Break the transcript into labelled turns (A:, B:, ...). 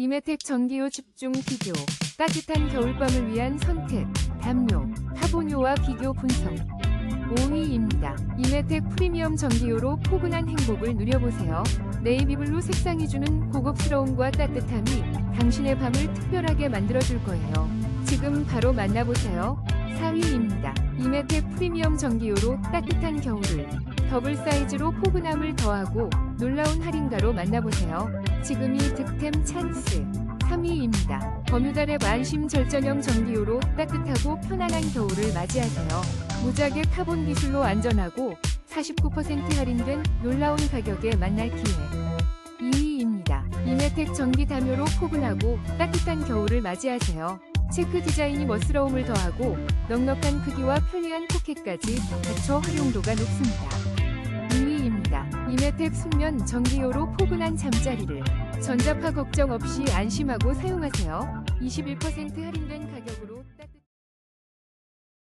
A: 이메텍 전기요 집중 비교, 따뜻한 겨울밤을 위한 선택, 담요, 타보뇨와 비교 분석. 5위입니다. 이메텍 프리미엄 전기요로 포근한 행복을 누려보세요. 네이비블루 색상이 주는 고급스러움과 따뜻함이 당신의 밤을 특별하게 만들어줄 거예요. 지금 바로 만나보세요. 4위입니다. 이메텍 프리미엄 전기요로 따뜻한 겨울을 더블 사이즈로 포근함을 더하고 놀라운 할인가로 만나보세요. 지금이 득템 찬스. 3위입니다. 버뮤다랩 안심 절전형 전기요로 따뜻하고 편안한 겨울을 맞이하세요. 무작위 카본 기술로 안전하고 49% 할인된 놀라운 가격에 만날 기회. 2위입니다. 이메텍 전기 담요로 포근하고 따뜻한 겨울을 맞이하세요. 체크 디자인이 멋스러움을 더하고 넉넉한 크기와 편리한 포켓까지 갖춰 활용도가 높습니다. 2위입니다. 이메텍 순면 전기요로 포근한 잠자리를 전자파 걱정 없이 안심하고 사용하세요. 21% 할인된 가격으로